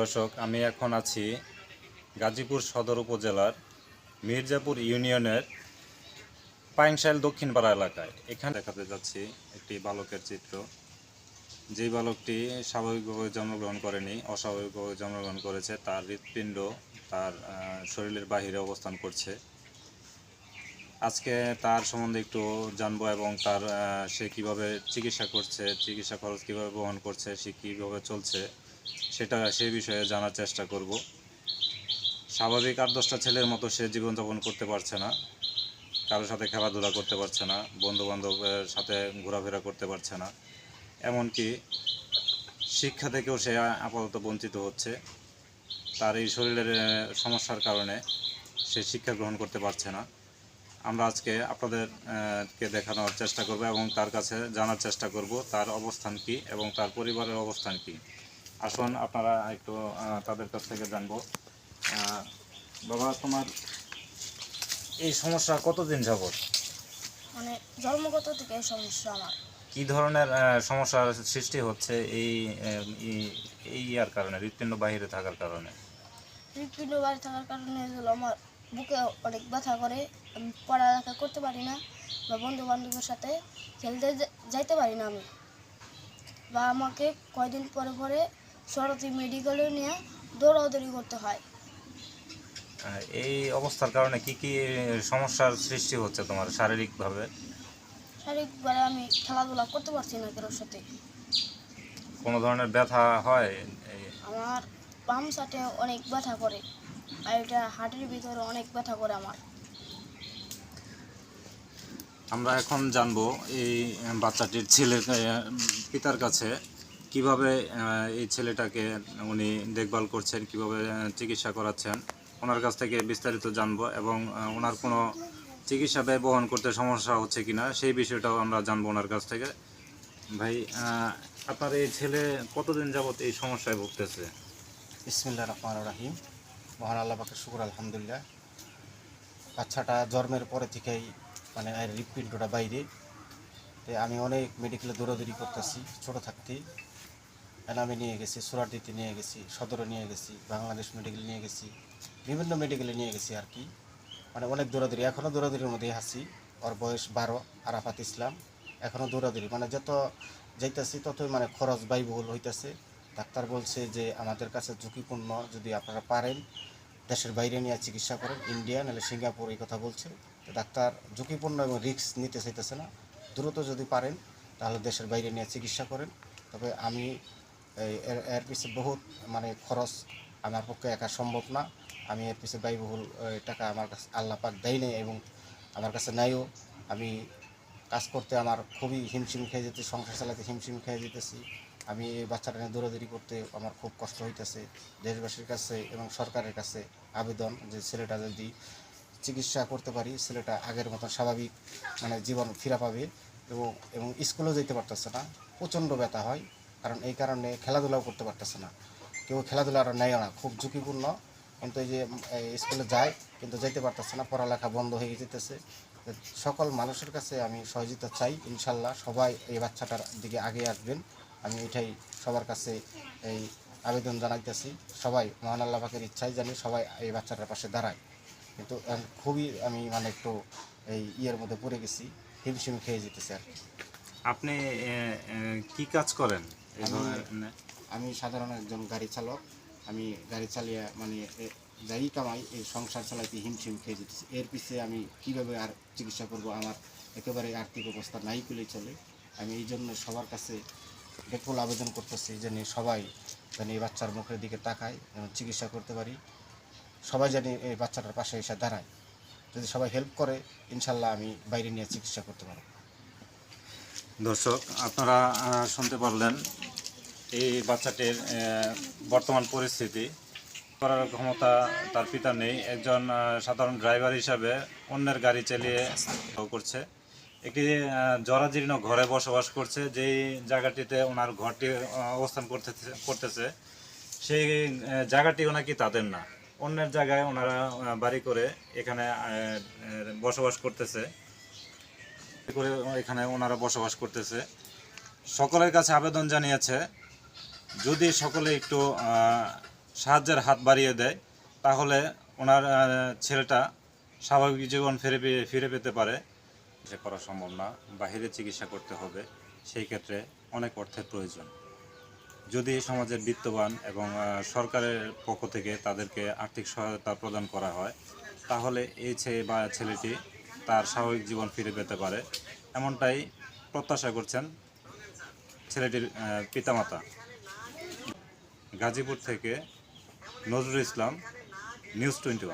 দর্শক, আমি এখন আছি গাজীপুর সদর উপজেলার মির্জাপুর ইউনিয়নের পাইনশাইল দক্ষিণ পাড়া এলাকায়। এখানে দেখাতে যাচ্ছি একটি বালকের চিত্র। যেই বালকটি স্বাভাবিকভাবে জন্মগ্রহণ করেনি, অস্বাভাবিকভাবে জন্মগ্রহণ করেছে, তার হৃৎপিণ্ড, তার শরীরের বাহিরে অবস্থান করছে। আজকে তার সম্বন্ধে একটু জানব এবং তার সে কীভাবে চিকিৎসা করছে, চিকিৎসা খরচ কীভাবে বহন করছে, সে কীভাবে চলছে। সেটা সে বিষয়ে জানার চেষ্টা করব। স্বাভাবিক আট দশটা ছেলের মতো সে জীবনযাপন করতে পারছে না। কারোর সাথে খেলাধুলা করতে পারছে না বন্ধু বান্ধবের সাথে ঘোরাফেরা করতে পারছে না। এমনকি শিক্ষা থেকেও সে আপাতত বঞ্চিত হচ্ছে। তার এই শরীরের সমস্যার কারণে সে শিক্ষা গ্রহণ করতে পারছে না। আমরা আজকে আপনাদেরকে দেখানোর চেষ্টা করব এবং তার কাছে জানার চেষ্টা করব, তার অবস্থান কি এবং তার পরিবারের অবস্থান কি। আসুন আপনারা একটু তাদের কাছ থেকে জানব। বাবা তোমার এই সমস্যা কতদিন যাবত মানে জন্মগত থেকে এই সমস্যা আমার। কি ধরনের সমস্যার সৃষ্টি হচ্ছে এই এই- এই ইয়ার কারণে হৃৎপিণ্ড বাহিরে থাকার কারণে? হৃৎপিণ্ড বাইরে থাকার কারণে হলো আমার বুকে অনেক ব্যথা করে আমি পড়ালেখা করতে পারি না বা বন্ধু বান্ধবের সাথে খেলতে যাইতে পারি না আমি। বা আমাকে কয়দিন পরে পরে সরতি মেডিকেলে নিয়ে দৌড়াদৌড়ি করতে হয়। আহ, এই অবস্থার কারণে কি কি সমস্যার সৃষ্টি হচ্ছে তোমার শারীরিকভাবে? শারীরিকভাবে আমি খেলাধুলা করতে পারছি না কারোর সাথে। কোনো ধরনের ব্যথা হয়? আমার বাম সাথে অনেক ব্যথা করে আর এটা হার্টের ভিতরে অনেক ব্যথা করে আমার। আমরা এখন জানব এই বাচ্চাটির ছেলের পিতার কাছে কীভাবে এই ছেলেটাকে উনি দেখভাল করছেন, কীভাবে চিকিৎসা করাচ্ছেন, ওনার কাছ থেকে বিস্তারিত জানব এবং ওনার কোনো চিকিৎসা ব্যয় বহন করতে সমস্যা হচ্ছে কিনা সেই বিষয়টাও আমরা জানব ওনার কাছ থেকে। ভাই আপনার এই ছেলে কতদিন যাবত এই সমস্যায় ভুগতেছে? ইসমিল্লা রহমান রাহিম। মহান আল্লাহ শুকুর, আলহামদুলিল্লাহ। বাচ্চাটা জন্মের পরে থেকেই মানে হৃৎপিণ্ডটা বাইরে। আমি অনেক মেডিকেলে দৌড়াদৌড়ি করতেছি, ছোটো থাকতেই। এনে আমি নিয়ে গেছি সুরাটিতে নিয়ে গেছি, সদরে নিয়ে গেছি, বাংলাদেশ মেডিকেল নিয়ে গেছি, বিভিন্ন মেডিকেলে নিয়ে গেছি আর কি। মানে অনেক দৌড়াদৌড়ি এখনও দৌড়াদৌড়ির মধ্যেই আছি। ওর বয়স বারো, আরাফাত ইসলাম এখনও দৌড়াদৌড়ি। মানে যত যাইতেছি, ততই মানে খরচ ব্যয়বহুল হইতেছে। ডাক্তার বলছে যে, আমাদের কাছে ঝুঁকিপূর্ণ, যদি আপনারা পারেন, দেশের বাইরে নিয়ে চিকিৎসা করেন, ইন্ডিয়া, নাহলে সিঙ্গাপুর, এই কথা বলছে। তো ডাক্তার ঝুঁকিপূর্ণ এবং রিস্ক নিতে চাইতেছে না। দ্রুত যদি পারেন, তাহলে দেশের বাইরে নিয়ে চিকিৎসা করেন। তবে আমি এর এর পিছিয়ে বহুত মানে খরচ আমার পক্ষে একা সম্ভব না। আমি এর পিছিয়ে ব্যয়বহুল টাকা আমার কাছে আল্লাহ পাক দেয় নেই এবং আমার কাছে নাইও। আমি কাজ করতে আমার খুবই হিমশিম খেয়ে যেতে সংসার চালাতে হিমশিম খেয়ে যেতেছি। আমি এই বাচ্চাটা নিয়ে দৌড়াদৌড়ি করতে আমার খুব কষ্ট হইতেছে। দেশবাসীর কাছে এবং সরকারের কাছে আবেদন যে ছেলেটা যদি চিকিৎসা করতে পারি, ছেলেটা আগের মতন স্বাভাবিক মানে জীবন ফিরা পাবে এবং এবং স্কুলেও যেতে পারতেছে না। প্রচণ্ড ব্যথা হয়। কারণ এই কারণে খেলাধুলাও করতে পারতেছে না। কেউ খেলাধুলা আর নেয় না, খুব ঝুঁকিপূর্ণ। কিন্তু এই যে স্কুলে যায়, কিন্তু যেতে পারতেছে না, পড়ালেখা বন্ধ হয়ে যেতেছে। সকল মানুষের কাছে আমি সহযোগিতা চাই, ইনশাল্লাহ সবাই এই বাচ্চাটার দিকে আগে আসবেন। আমি এটাই সবার কাছে এই আবেদন জানাইতেছি। সবাই, মহান আল্লাহ পাকের ইচ্ছাই জানি সবাই এই বাচ্চাটার পাশে দাঁড়ায়। কিন্তু খুবই আমি মানে একটু এই ইয়ের মধ্যে পড়ে গেছি, হিমশিম খেয়ে যেতেছি আর আপনি কি কাজ করেন? আমি- সাধারণ একজন গাড়ি চালক। আমি গাড়ি চালিয়ে মানে যাই কামাই এই সংসার চালাইতে হিমশিম খেয়ে যেতেছি। এর পিছিয়ে আমি কীভাবে আর চিকিৎসা করব? আমার একেবারে আর্থিক অবস্থা নাই পেলে চলে। আমি এই জন্য সবার কাছে বেকুল আবেদন করতেছি যেন সবাই যেন এই বাচ্চার মুখের দিকে তাকায় যেন চিকিৎসা করতে পারি। সবাই যেন এই বাচ্চাটার পাশে এসে দাঁড়ায়। যদি সবাই হেল্প করে ইনশাল্লাহ আমি বাইরে নিয়ে চিকিৎসা করতে পারব। দর্শক, আপনারা শুনতে পারলেন এই বাচ্চাটির বর্তমান পরিস্থিতি। করার ক্ষমতা তার পিতা নেই। একজন সাধারণ ড্রাইভার হিসাবে অন্যের গাড়ি চালিয়ে করছে। একটি জরাজীর্ণ ঘরে বসবাস করছে। যেই জায়গাটিতে ওনার ঘরটি অবস্থান করতেছে করতেছে, সেই জায়গাটি ওনাকে তাদের না। অন্যের জায়গায় ওনারা বাড়ি করে এখানে বসবাস করতেছে। করে এখানে ওনারা বসবাস করতেছে। সকলের কাছে আবেদন জানিয়েছে, যদি সকলে একটু সাহায্যের হাত বাড়িয়ে দেয়, তাহলে ওনার ছেলেটা স্বাভাবিক জীবন ফিরে ফিরে পেতে পারে। সে করা সম্ভব না। বাহিরে চিকিৎসা করতে হবে, সেই ক্ষেত্রে অনেক অর্থের প্রয়োজন। যদি সমাজের বিত্তবান এবং সরকারের পক্ষ থেকে তাদেরকে আর্থিক সহায়তা প্রদান করা হয়, তাহলে এই ছেলে বা ছেলেটি তার স্বাভাবিক জীবন ফিরে পেতে পারে। এমনটাই প্রত্যাশা করছেন ছেলেটির পিতামাতা। গাজীপুর থেকে নজরুল ইসলাম, নিউজ টোয়েন্টি